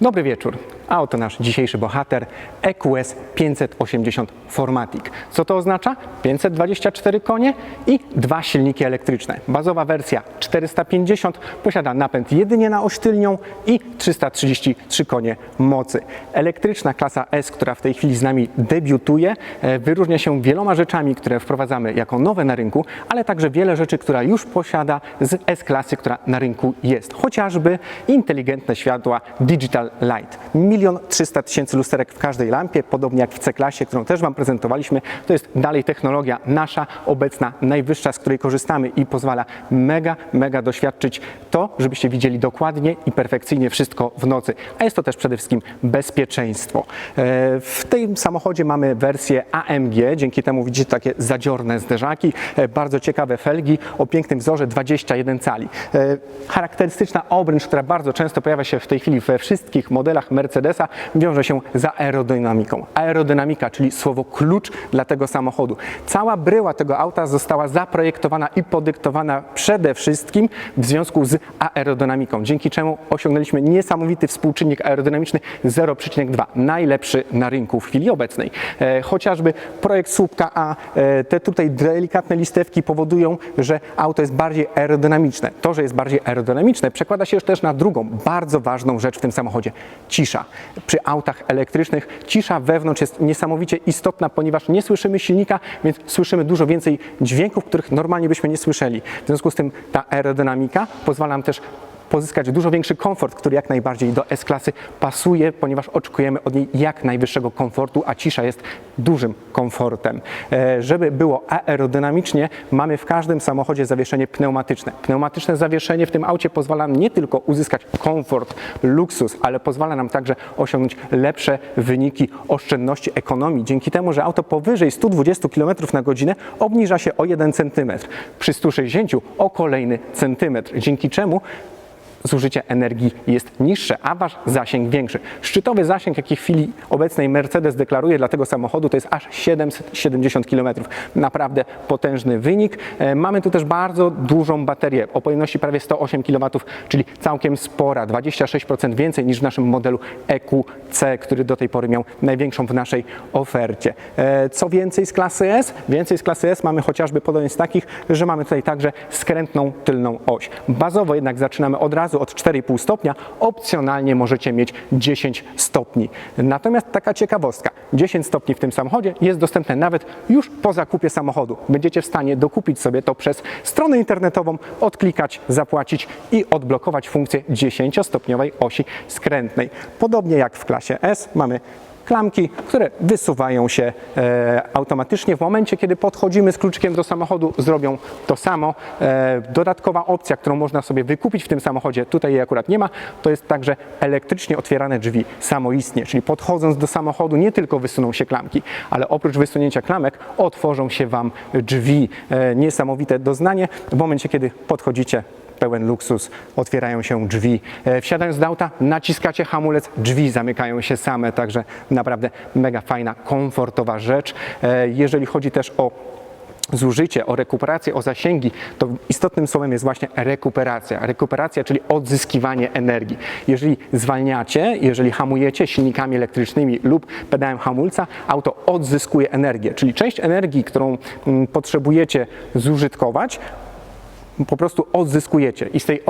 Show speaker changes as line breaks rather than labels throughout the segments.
Dobry wieczór. A oto nasz dzisiejszy bohater EQS 580 Formatic. Co to oznacza? 524 konie i dwa silniki elektryczne. Bazowa wersja 450 posiada napęd jedynie na oś tylnią i 333 konie mocy. Elektryczna klasa S, która w tej chwili z nami debiutuje, e, wyróżnia się wieloma rzeczami, które wprowadzamy jako nowe na rynku, ale także wiele rzeczy, która już posiada z S-klasy, która na rynku jest. Chociażby inteligentne światła Digital Light. Milion trzysta tysięcy lusterek w każdej lampie, podobnie jak w C-klasie, którą też Wam prezentowaliśmy. To jest dalej technologia nasza, obecna, najwyższa, z której korzystamy i pozwala mega, mega doświadczyć to, żebyście widzieli dokładnie i perfekcyjnie wszystko w nocy. A jest to też przede wszystkim bezpieczeństwo. E, W tym samochodzie mamy wersję AMG, dzięki temu widzicie takie zadziorne zderzaki, e, bardzo ciekawe felgi o pięknym wzorze 21 cali. E, Charakterystyczna obręcz, która bardzo często pojawia się w tej chwili we wszystkich modelach Mercedesa, wiąże się z aerodynamiką. Aerodynamika, czyli słowo klucz dla tego samochodu. Cała bryła tego auta została zaprojektowana i podyktowana przede wszystkim w związku z aerodynamiką, dzięki czemu osiągnęliśmy niesamowity współczynnik aerodynamiczny 0,2, najlepszy na rynku w chwili obecnej. E, chociażby projekt słupka A, e, te tutaj delikatne listewki powodują, że auto jest bardziej aerodynamiczne. To, że jest bardziej aerodynamiczne, przekłada się też na drugą bardzo ważną rzecz w tym samochodzie cisza. Przy autach elektrycznych cisza wewnątrz jest niesamowicie istotna, ponieważ nie słyszymy silnika, więc słyszymy dużo więcej dźwięków, których normalnie byśmy nie słyszeli. W związku z tym ta aerodynamika pozwala nam też pozyskać dużo większy komfort, który jak najbardziej do S-klasy pasuje, ponieważ oczekujemy od niej jak najwyższego komfortu, a cisza jest dużym komfortem. E, Żeby było aerodynamicznie, mamy w każdym samochodzie zawieszenie pneumatyczne. Pneumatyczne zawieszenie w tym aucie pozwala nie tylko uzyskać komfort, luksus, ale pozwala nam także osiągnąć lepsze wyniki oszczędności, ekonomii, dzięki temu, że auto powyżej 120 km na godzinę obniża się o 1 cm, przy 160 o kolejny centymetr, dzięki czemu zużycie energii jest niższe, a wasz zasięg większy. Szczytowy zasięg, jaki w chwili obecnej Mercedes deklaruje dla tego samochodu, to jest aż 770 km. Naprawdę potężny wynik. E, Mamy tu też bardzo dużą baterię o pojemności prawie 108 kW, czyli całkiem spora, 26% więcej niż w naszym modelu EQC, który do tej pory miał największą w naszej ofercie. E, Co więcej z klasy S? Więcej z klasy S mamy chociażby podobnie z takich, że mamy tutaj także skrętną tylną oś. Bazowo jednak zaczynamy od razu od 4,5 stopnia, opcjonalnie możecie mieć 10 stopni. Natomiast taka ciekawostka, 10 stopni w tym samochodzie jest dostępne nawet już po zakupie samochodu. Będziecie w stanie dokupić sobie to przez stronę internetową, odklikać, zapłacić i odblokować funkcję 10-stopniowej osi skrętnej. Podobnie jak w klasie S mamy klamki, które wysuwają się e, automatycznie. W momencie, kiedy podchodzimy z kluczykiem do samochodu, zrobią to samo. E, dodatkowa opcja, którą można sobie wykupić w tym samochodzie, tutaj jej akurat nie ma, to jest także elektrycznie otwierane drzwi samoistnie, czyli podchodząc do samochodu nie tylko wysuną się klamki, ale oprócz wysunięcia klamek otworzą się Wam drzwi. E, niesamowite doznanie. W momencie, kiedy podchodzicie pełen luksus, otwierają się drzwi. E, Wsiadając do auta, naciskacie hamulec, drzwi zamykają się same, także naprawdę mega fajna, komfortowa rzecz. E, Jeżeli chodzi też o zużycie, o rekuperację, o zasięgi, to istotnym słowem jest właśnie rekuperacja. Rekuperacja, czyli odzyskiwanie energii. Jeżeli zwalniacie, jeżeli hamujecie silnikami elektrycznymi lub pedałem hamulca, auto odzyskuje energię, czyli część energii, którą mm, potrzebujecie zużytkować, po prostu odzyskujecie i z tej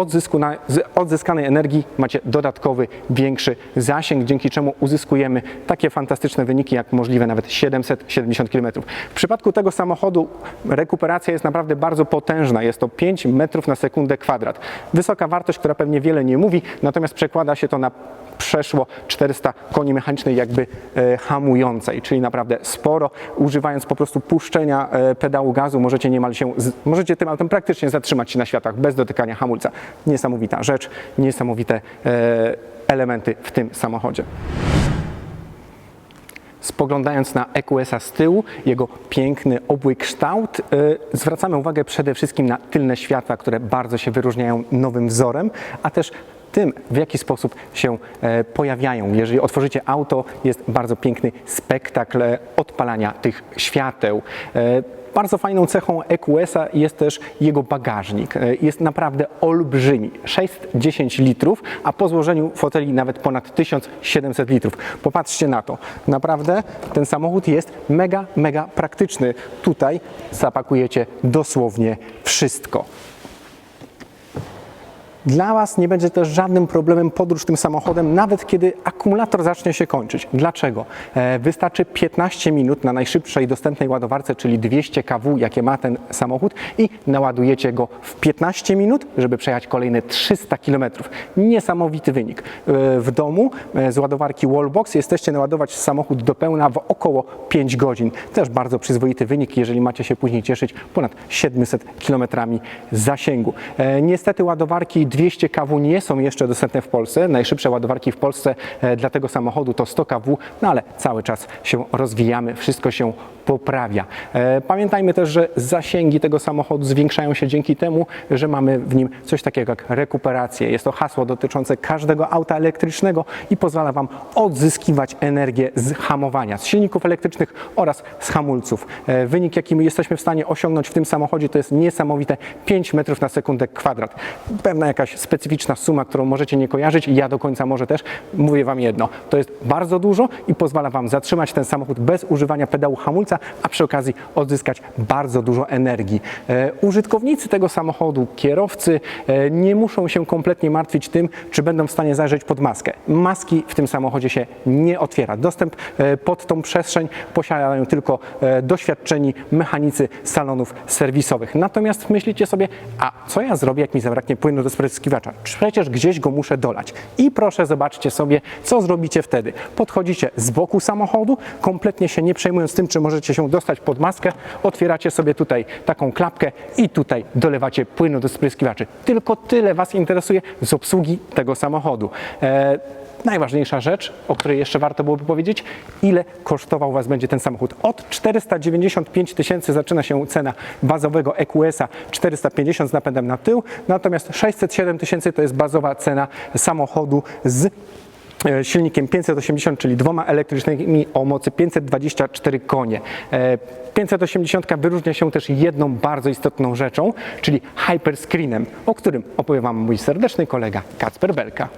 odzyskanej energii macie dodatkowy, większy zasięg, dzięki czemu uzyskujemy takie fantastyczne wyniki, jak możliwe nawet 770 km. W przypadku tego samochodu rekuperacja jest naprawdę bardzo potężna, jest to 5 metrów na sekundę kwadrat. Wysoka wartość, która pewnie wiele nie mówi, natomiast przekłada się to na przeszło 400 koni mechanicznej jakby e, hamującej, czyli naprawdę sporo. Używając po prostu puszczenia e, pedału gazu możecie niemal się, możecie tym autem praktycznie zatrzymać się na światach bez dotykania hamulca. Niesamowita rzecz, niesamowite e, elementy w tym samochodzie. Spoglądając na EQS-a z tyłu, jego piękny, obły kształt, yy, zwracamy uwagę przede wszystkim na tylne światła, które bardzo się wyróżniają nowym wzorem, a też tym, w jaki sposób się e, pojawiają. Jeżeli otworzycie auto, jest bardzo piękny spektakl e, odpalania tych świateł. E, Bardzo fajną cechą EQS-a jest też jego bagażnik. Jest naprawdę olbrzymi, 610 litrów, a po złożeniu foteli nawet ponad 1700 litrów. Popatrzcie na to. Naprawdę ten samochód jest mega, mega praktyczny. Tutaj zapakujecie dosłownie wszystko. Dla Was nie będzie też żadnym problemem podróż tym samochodem, nawet kiedy akumulator zacznie się kończyć. Dlaczego? E, Wystarczy 15 minut na najszybszej dostępnej ładowarce, czyli 200 kW, jakie ma ten samochód i naładujecie go w 15 minut, żeby przejechać kolejne 300 km. Niesamowity wynik. E, W domu e, z ładowarki Wallbox jesteście naładować samochód do pełna w około 5 godzin. Też bardzo przyzwoity wynik, jeżeli macie się później cieszyć ponad 700 km zasięgu. Niestety ładowarki 200 kW nie są jeszcze dostępne w Polsce. Najszybsze ładowarki w Polsce e, dla tego samochodu to 100 kW, no ale cały czas się rozwijamy, wszystko się poprawia. E, Pamiętajmy też, że zasięgi tego samochodu zwiększają się dzięki temu, że mamy w nim coś takiego jak rekuperację. Jest to hasło dotyczące każdego auta elektrycznego i pozwala Wam odzyskiwać energię z hamowania, z silników elektrycznych oraz z hamulców. E, Wynik, jaki my jesteśmy w stanie osiągnąć w tym samochodzie, to jest niesamowite 5 metrów na sekundę kwadrat. Pewna jakaś specyficzna suma, którą możecie nie kojarzyć i ja do końca może też mówię Wam jedno. To jest bardzo dużo i pozwala Wam zatrzymać ten samochód bez używania pedału hamulca, a przy okazji odzyskać bardzo dużo energii. E, użytkownicy tego samochodu, kierowcy e, nie muszą się kompletnie martwić tym, czy będą w stanie zajrzeć pod maskę. Maski w tym samochodzie się nie otwiera. Dostęp e, pod tą przestrzeń posiadają tylko doświadczeni mechanicy salonów serwisowych. Natomiast myślicie sobie, a co ja zrobię, jak mi zabraknie płynu do spryskiwacza? Przecież gdzieś go muszę dolać. I proszę zobaczcie sobie, co zrobicie wtedy. Podchodzicie z boku samochodu, kompletnie się nie przejmując tym, czy możecie się dostać pod maskę, otwieracie sobie tutaj taką klapkę i tutaj dolewacie płynu do spryskiwaczy. Tylko tyle Was interesuje z obsługi tego samochodu. E, Najważniejsza rzecz, o której jeszcze warto byłoby powiedzieć, ile kosztował Was będzie ten samochód. Od 495 tysięcy zaczyna się cena bazowego EQS-a 450 z napędem na tył, natomiast 607 tysięcy to jest bazowa cena samochodu z silnikiem 580, czyli dwoma elektrycznymi o mocy 524 konie. E, 580 wyróżnia się też jedną bardzo istotną rzeczą, czyli hyperscreenem, o którym opowie Wam mój serdeczny kolega Kacper Belka.